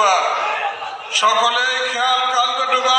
ডুবা সকলে খেয়াল কালকে ডুবা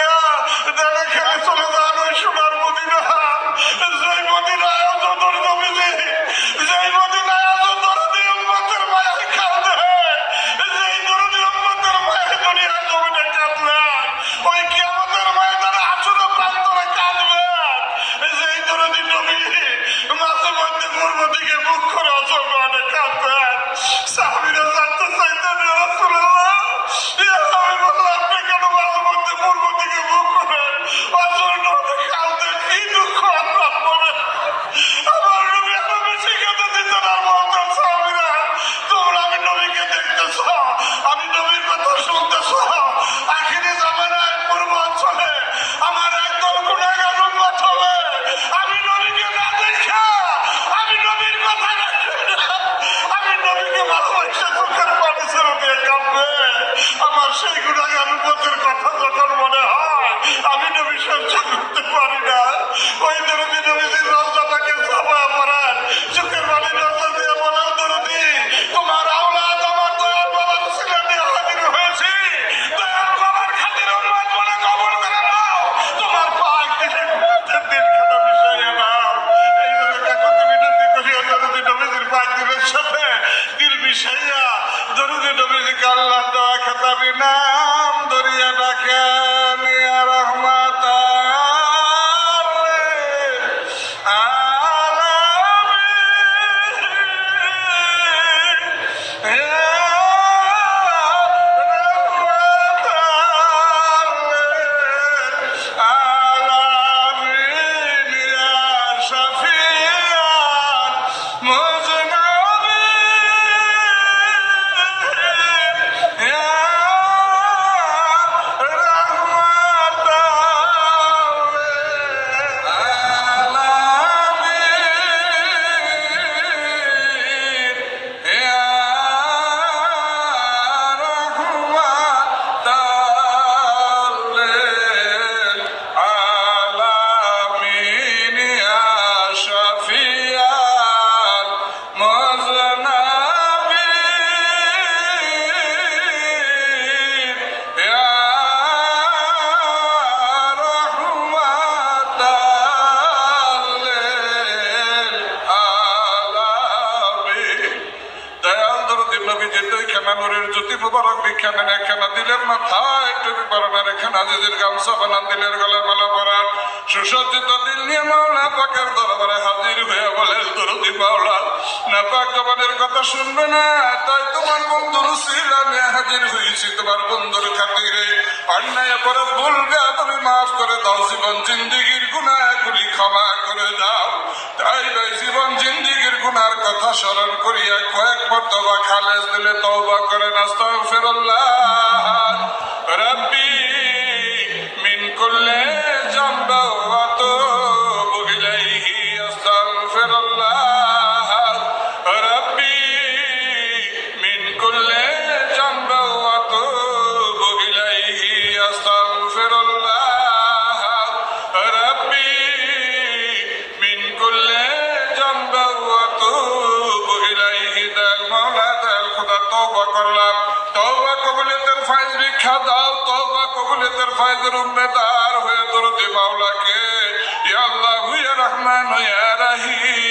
এখানে না এখানে দিলের মাথায় টুপি আজিজের গামছা বানান দিলের মালা পরান। সুসজ্জিত দিল নিয়ে মাওলা পাকের দরবারে হাজির হয়ে দরদি মাওলা না পাক জবানের কথা শুনবে না, তাই তোমার বন্ধুর শিলা নিয়ে হাজির হয়েছি, তোমার বন্ধুর খাতিরে। অন্যায় অপরাধ ভুলবে তুমি মাফ করে দাও, জীবন জিন্দিগির গুণাগুলি ক্ষমা করে দাও। তাই জীবন জিন্দিগির গুনার কথা স্মরণ করিয়া কয়েক মর্তবা খালেজ দিলে তওবা করে নাস্তাগফিরুল্লাহ। রাব্বি মিন কুল্লি মাওলা দাল খোদা, তওবা করলাম। তওবা কবুলিয়তের ফাইজ ভিক্ষা দাও, তওবা কবুলিয়তের ফাইজের উম্মেদার হয়ে দরদি মাওলাকে। ইয়া আল্লাহ, ইয়া রহমান, ইয়া রহিম।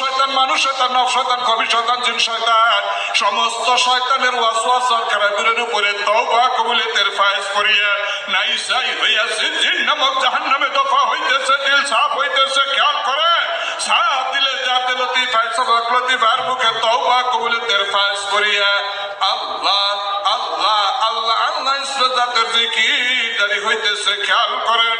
শয়তান মানুষ, শয়তান নব, শয়তান কবি শয়তান জিন, শয়তান। সমস্ত শয়তানের ওয়াসওয়াস সরকারের উপরে তওবা কবুলিয়তের ফায়েজ করিয়া নাই সাই হইয়া জিন নামক জাহান্নামে দফা হইতেছে, দিল সাফ হইতেছে, খেয়াল করে। সাফ দিলে যাতে লতিফায় সবক লতিফার মুখে তওবা কবুলিয়তের ফায়েজ করিয়া। আল্লাহ আল্লাহ আল্লাহ আল্লাহ ইসরাতের জিকির জারি হইতেছে, খেয়াল করেন।